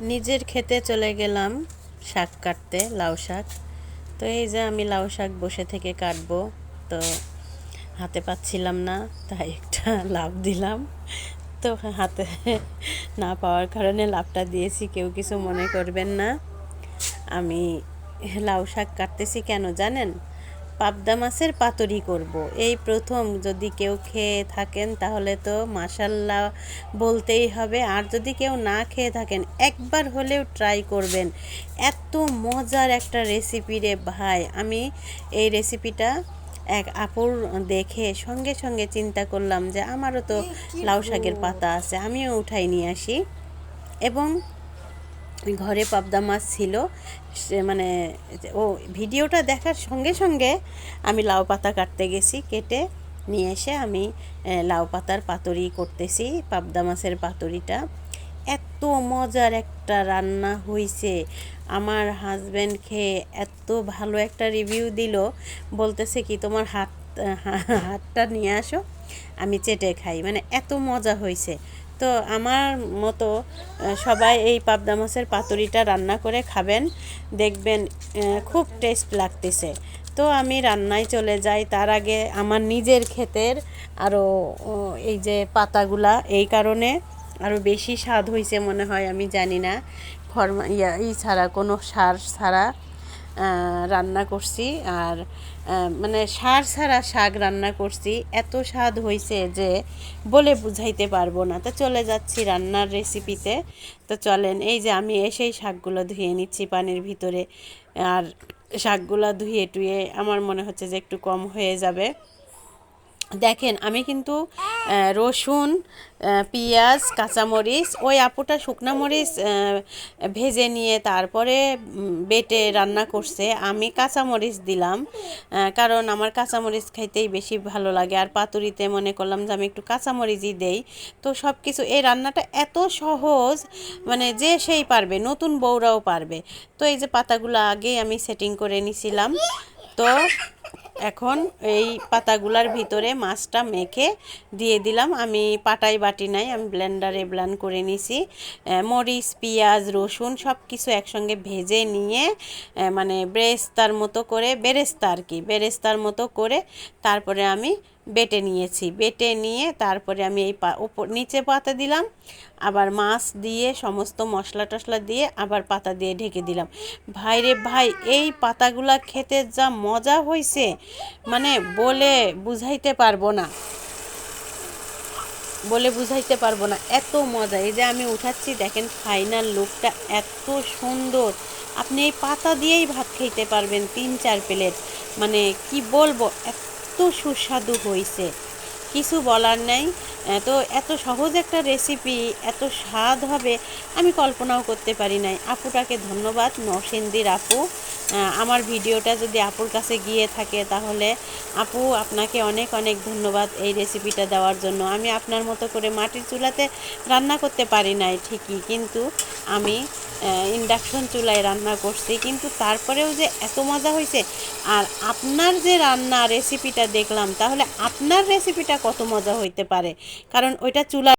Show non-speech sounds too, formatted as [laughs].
নিজের খেতে চলে গেলাম শাক কাটতে, লাউ শাক। তো এই যে আমি লাউ শাক বসে থেকে কাটবো, তো হাতে পাচ্ছিলাম না, তাই একটা [laughs] লাভ দিলাম। তো হাতে [laughs] না পাওয়ার কারণে লাভটা দিয়েছি, কেউ কিছু মনে করবেন না। আমি লাউ শাক কাটতেছি কেন জানেন? পাবদা মাছের পাতুরি করব। এই প্রথম যদি কেউ খেয়ে থাকেন তাহলে তো মাসাল্লাহ বলতেই হবে। আর যদি কেউ না খেয়ে থাকেন একবার হলেও ট্রাই করবেন। এত মজার একটা রেসিপি রে ভাই। আমি এই রেসিপিটা এক আপুর দেখে সঙ্গে সঙ্গে চিন্তা করলাম যে আমারও তো লাউ শাকের পাতা আছে আমিও উঠাই নিয়ে আসি। এবং ঘরে পাবদা মাছ ছিল, সে মানে ও ভিডিওটা দেখার সঙ্গে সঙ্গে আমি লাউ পাতা কাটতে গেছি, কেটে নিয়ে এসে আমি লাউ পাতার পাতুরি করতেছি, পাবদা মাছের পাতুরিটা। এত মজার একটা রান্না হয়েছে আমার হাজব্যান্ড খেয়ে এত ভালো একটা রিভিউ দিল, বলতেছে কি, তোমার হাত হাতটা নিয়ে আসো, আমি চেটে খাই। মানে এত মজা হয়েছে তো আমার মতো সবাই এই পাবদা মাছের পাতুরিটা রান্না করে খাবেন, দেখবেন খুব টেস্ট লাগতেছে। তো আমি রান্নায় চলে যাই, তার আগে আমার নিজের ক্ষেতের আরও এই যে পাতাগুলা, এই কারণে আরও বেশি স্বাদ হয়েছে মনে হয়, আমি জানি না। ফরমা, ইয়া, ই ছাড়া, কোনো সার ছাড়া। রান্না করছি আর মানে সার ছাড়া শাক রান্না করছি। এত স্বাদ হয়েছে যে বলে বুঝাইতে পারব না। তো চলে যাচ্ছি রান্নার রেসিপিতে তো চলেন, এই যে আমি এসেই শাকগুলো ধুয়ে নিচ্ছি পানির ভিতরে। আর শাকগুলো ধুয়ে টুয়ে আমার মনে হচ্ছে যে একটু কম হয়ে যাবে। দেখেন, আমি কিন্তু রসুন পেঁয়াজ, কাঁচামরিচ, ওই আপুটা শুকনা মরিচ ভেজে নিয়ে তারপরে বেটে রান্না করছে। আমি কাঁচামরিচ দিলাম কারণ আমার কাঁচামরিচ খাইতেই বেশি ভালো লাগে। আর পাতুরিতে মনে করলাম যে আমি একটু কাঁচামরিচই দেই। তো সব কিছু এই রান্নাটা এত সহজ মানে যে সেই পারবে, নতুন বউরাও পারবে। তো এই যে পাতাগুলো আগেই আমি সেটিং করে নিছিলাম। তো এখন এই পাতাগুলার ভিতরে মাছটা মেখে দিয়ে দিলাম। আমি পাটাই বাটি নাই, আমি ব্লেন্ডারে ব্ল্যান করে নিছি। মরিচ, পেঁয়াজ, রসুন সব কিছু একসঙ্গে ভেজে নিয়ে মানে বেরেস্তার মতো করে, বেরেস্তা আর কি, বেরেস্তার মতো করে তারপরে আমি বেটে নিয়েছি। বেটে নিয়ে তারপরে আমি এই পা উপর নিচে পাতা দিলাম, আবার মাছ দিয়ে সমস্ত মশলা টশলা দিয়ে আবার পাতা দিয়ে ঢেকে দিলাম। ভাই রে ভাই, এই পাতাগুলা খেতে যা মজা হয়েছে মানে বলে বুঝাইতে পারব না। বলে বুঝাইতে পারব না, এত মজা। এই যে আমি উঠাচ্ছি, দেখেন ফাইনাল লুকটা এত সুন্দর। আপনি এই পাতা দিয়েই ভাত খেতে পারবেন তিন চার প্লেট মানে কি বলব এত সুস্বাদু হয়েছে কিছু বলার নাই। তো এত সহজ একটা রেসিপি এত স্বাদ হবে, আমি কল্পনাও করতে পারি নাই। আপুটাকে ধন্যবাদ নরসিংদীর আপু। আমার ভিডিওটা যদি আপুর কাছে গিয়ে থাকে, তাহলে আপু আপনাকে অনেক অনেক ধন্যবাদ এই রেসিপিটা দেওয়ার জন্য। আমি আপনার মতো করে মাটির চুলাতে রান্না করতে পারি নাই ঠিকই, কিন্তু আমি ইন্ডাকশন চুলায় রান্না করছি, কিন্তু তারপরেও যে এত মজা হয়েছে। আর আপনার যে রান্না রেসিপিটা দেখলাম, তাহলে আপনার রেসিপিটা কত মজা হইতে পারে? কারণ ওইটা চুলা